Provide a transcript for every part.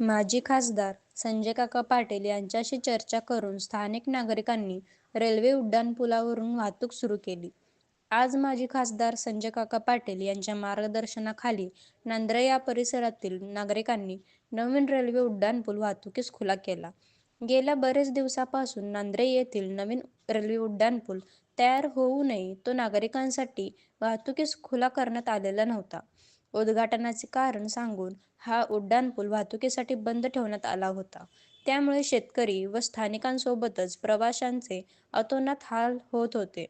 माजी खासदार संजय काका पाटील यांच्याशी चर्चा करून स्थानिक नागरिकांनी रेल्वे उड्डाणपुलावरून वाहतूक सुरू केली. आज माजी खासदार संजय काका पाटील यांच्या मार्गदर्शनाखाली नांद्रे या परिसरातील नागरिकांनी नवीन रेल्वे उड्डाणपूल वाहतुकीस खुला केला. गेल्या बरेच दिवसापासून नांद्रे येथील नवीन रेल्वे उड्डाणपूल तयार होऊ नये तो नागरिकांसाठी वाहतुकीस खुला करण्यात आलेला नव्हता. उद्घाटनाचे कारण सांगून हा उड्डाणपूल वाहतुकीसाठी बंद ठेवण्यात आला होता. त्यामुळे शेतकरी व स्थानिकांसोबतच प्रवाशांचे अतोनात हाल होत होते.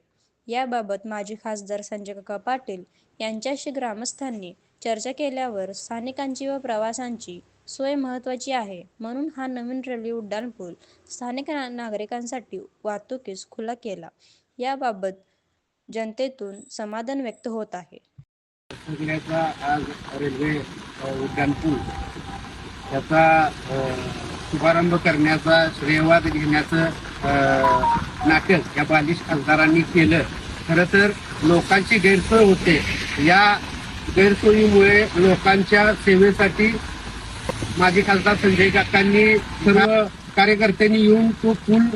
याबाबत माजी खासदार संजय काका पाटील यांच्याशी ग्रामस्थांनी चर्चा केल्यावर स्थानिकांची व प्रवाशांची सोय महत्त्वाची आहे म्हणून हा नवीन रेल्वे उड्डाणपूल स्थानिक नागरिकांसाठी वाहतुकीस खुला केला. याबाबत जनतेतून समाधान व्यक्त होत आहे. सगळ्याचा आज रेल्वे उड्डाणपूल याचा शुभारंभ करण्याचा श्रेयवाद घेण्याचं नाटक या बालिश खासदारांनी केलं. खरं तर लोकांची गैरसोय होते. या गैरसोयीमुळे लोकांच्या सेवेसाठी माजी खासदार संजय काकांनी सर्व कार्यकर्त्यांनी येऊन तो पूल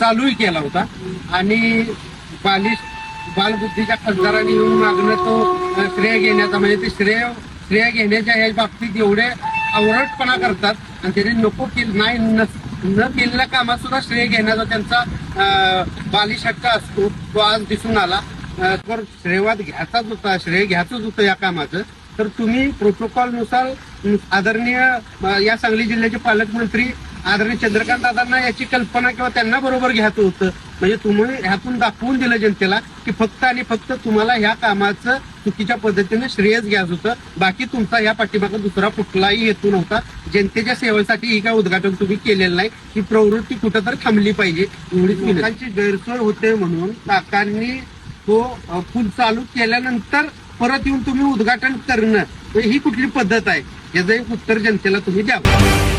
चालूही केला होता. आणि बालिश बालबुद्धीच्या खासदारांनी येऊन मागणं तो श्रेय घेण्याचा म्हणजे ते श्रेय श्रेय घेण्याच्या या बाबतीत एवढे आवरटपणा करतात. आणि त्यांनी नको केलं नाही न न केलेल्या कामात सुद्धा श्रेय घेण्याचा त्यांचा अ, बालिश हक्क असतो तो आज दिसून आला. तर श्रेयवाद घ्यायचाच होता श्रेय घ्यायचंच होतं या कामाचं. तर तुम्ही प्रोटोकॉलनुसार आदरणीय या सांगली जिल्ह्याचे पालकमंत्री आदरणीय चंद्रकांत दादांना याची कल्पना किंवा त्यांना बरोबर घ्यायचं होतं. म्हणजे तुम्ही ह्यातून दाखवून दिलं जनतेला की फक्त आणि फक्त तुम्हाला ह्या कामाचं चुकीच्या पद्धतीने श्रेयच घ्यायचं होतं. बाकी तुमचा या पाठीमागे दुसरा कुठलाही हेतू नव्हता. जनतेच्या सेवेसाठी ही काय उद्घाटन तुम्ही केलेलं नाही. ही प्रवृत्ती कुठंतरी थांबली पाहिजे. एवढीच लोकांची गैरसोय होते म्हणून काकांनी तो पूल चालू केल्यानंतर परत येऊन तुम्ही उद्घाटन करणं. म्हणजे ही कुठली पद्धत आहे? याचं एक उत्तर जनतेला तुम्ही द्यावं.